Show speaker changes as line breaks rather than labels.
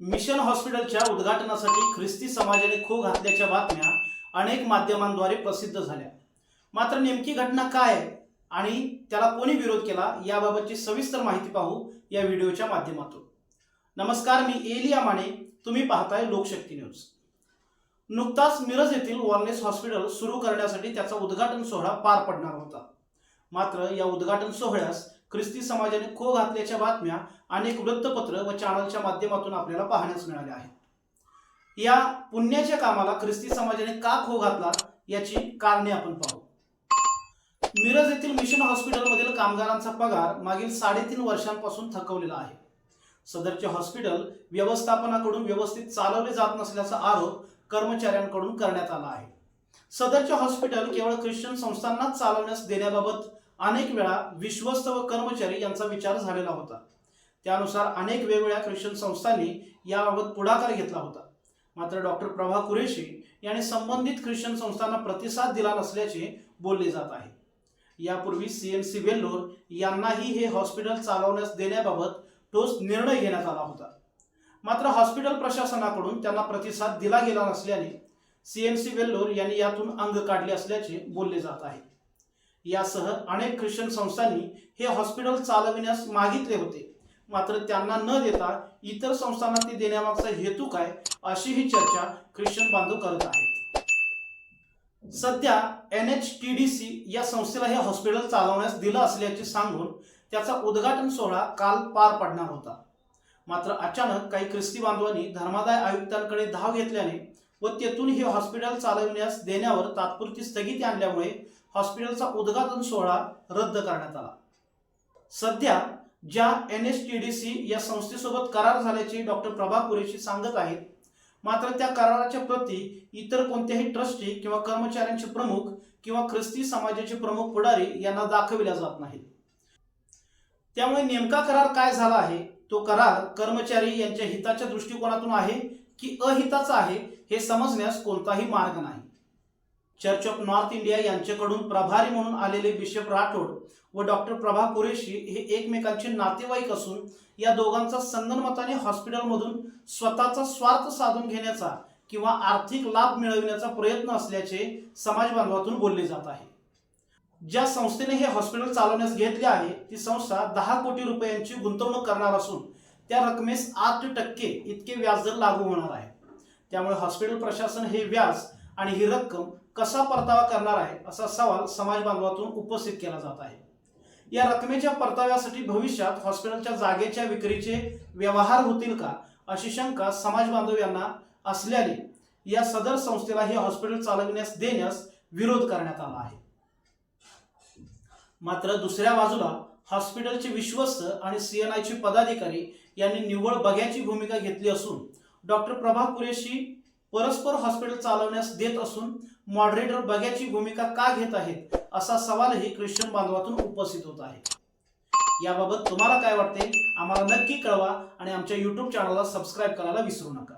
Mission हॉस्पिटलच्या उद्घाटनासाठी ख्रिस्ती समाजाने खो घातल्याच्या बातम्या अनेक माध्यमांद्वारे प्रसिद्ध झाल्या. मात्र नेमकी घटना काय आहे आणि त्याला कोणी विरोध केला याबाबतची सविस्तर माहिती पाहू या व्हिडिओच्या माध्यमातून. नमस्कार मी एलिया माने. तुम्ही पाहताय लोकशक्ती न्यूज. नुकताच मिरज येथील वॉलनेस हॉस्पिटल सुरू करण्यासाठी त्याचा उद्घाटन सोहळा पार पडणार होता. मात्र या उद्घाटन सोहळ्यास ख्रिस्ती समाजाने खो घातल्याच्या बातम्या अनेक वृत्तपत्र व चॅनलच्या माध्यमातून आपल्याला पाहण्यास मिळाल्या आहेत. या पुण्याच्या कामाला ख्रिस्ती समाजाने का खो घातला याची कारणे आपण पाहू. मिरज येथील मिशन हॉस्पिटलमधील कामगारांचा पगार मागील साडेतीन वर्षांपासून थकवलेला आहे. सदरचे हॉस्पिटल व्यवस्थापनाकडून व्यवस्थित चालवले जात नसल्याचा आरोप कर्मचाऱ्यांकडून करण्यात आला आहे. सदरचे हॉस्पिटल केवळ ख्रिश्चन संस्थांनाच चालवण्यास देण्याबाबत अनेक वेळा विश्वस्त व कर्मचारी यांचा विचार झालेला होता. त्यानुसार अनेक वेगवेगळ्या ख्रिश्चन संस्थांनी याबाबत पुढाकार घेतला होता. मात्र डॉक्टर प्रभा कुरेशी यांनी संबंधित ख्रिश्चन संस्थांना प्रतिसाद दिला नसल्याचे बोलले जात आहे. यापूर्वी सी एन सी वेल्लोर यांनाही हे हॉस्पिटल चालवण्यास देण्याबाबत ठोस निर्णय घेण्यात आला होता. मात्र हॉस्पिटल प्रशासनाकडून त्यांना प्रतिसाद दिला गेला नसल्याने सी एम सी वेल्लोर यांनी यातून अंग काढले असल्याचे बोलले जात आहे. यासह अनेक ख्रिश्चन संस्थांनी हे हॉस्पिटल चालविण्यास मागितले होते. मात्र त्यांना न देता इतर संस्थांना ते देण्यामागचा हेतू काय अशी ही चर्चा ख्रिश्चन बांधव करत आहेत. सध्या N H T D C या संस्थेला हे हॉस्पिटल चालवण्यास दिलं असल्याचे सांगून त्याचा उद्घाटन सोहळा काल पार पडणार होता. मात्र अचानक काही ख्रिस्ती बांधवांनी धर्मादाय आयुक्तांकडे धाव घेतल्याने व तेथून हे हॉस्पिटल चालविण्यास देण्यावर तात्पुरती स्थगिती आणल्यामुळे हॉस्पिटलचा उद्घाटन सोहळा रद्द करण्यात आला. सध्या ज्या N S T D C या संस्थेसोबत करार झाल्याचे डॉक्टर प्रभा कुरेशी सांगत आहेत मात्र त्या कराराच्या प्रती इतर कोणत्याही ट्रस्टी किंवा कर्मचाऱ्यांचे प्रमुख किंवा ख्रिस्ती समाजाचे प्रमुख पुढारी यांना दाखविल्या जात नाहीत. त्यामुळे नेमका करार काय झाला आहे? तो करार कर्मचारी यांच्या हिताच्या दृष्टिकोनातून आहे की अहिताचा आहे हे समजण्यास कोणताही मार्ग नाही. चर्च ऑफ नॉर्थ इंडिया यांच्याकडून प्रभारी म्हणून आलेले बिशप राठोड व डॉक्टर प्रभा कुरेशी हे एकमेकांचे नातेवाईक असून या दोघांचा संगनमताने हॉस्पिटलमधून स्वतःचा स्वार्थ साधून घेण्याचा किंवा आर्थिक लाभ मिळविण्याचा प्रयत्न असल्याचे समाज बांधवातून बोलले जात आहे. ज्या संस्थेने हे हॉस्पिटल चालवण्यास घेतले आहे ती संस्था दहा कोटी रुपयांची गुंतवणूक करणार असून त्या रकमेस आठ टक्के इतके व्याजदर लागू होणार आहे. त्यामुळे हॉस्पिटल प्रशासन हे व्याज आणि ही रक्कम कसा परतावा करणार आहे असा सवाल समाज बांधवातून उपस्थित केला जात आहे. या रकमेच्या परताव्यासाठी भविष्यात हॉस्पिटलच्या जागेच्या विक्रीचे व्यवहार होतील का अशी शंका समाज बांधव यांना असल्याने या सदर संस्थेला हे हॉस्पिटल चालविण्यास देण्यास विरोध करण्यात आला आहे. मात्र दुसऱ्या बाजूला हॉस्पिटलचे विश्वस्त आणि सीएनआयचे पदाधिकारी यांनी निव्वळ बघ्याची भूमिका घेतली असून डॉक्टर प्रभा कुरेशी परस्पर हॉस्पिटल चालवण्यास देत असून मॉडरेटर बघ्याची भूमिका का घेत आहेत असा सवालही ख्रिश्चन बांधवातून उपस्थित होत आहे. याबाबत तुम्हाला काय वाटते? आम्हाला नक्की कळवा आणि आमच्या युट्यूब चॅनलला सबस्क्राईब करायला विसरू नका.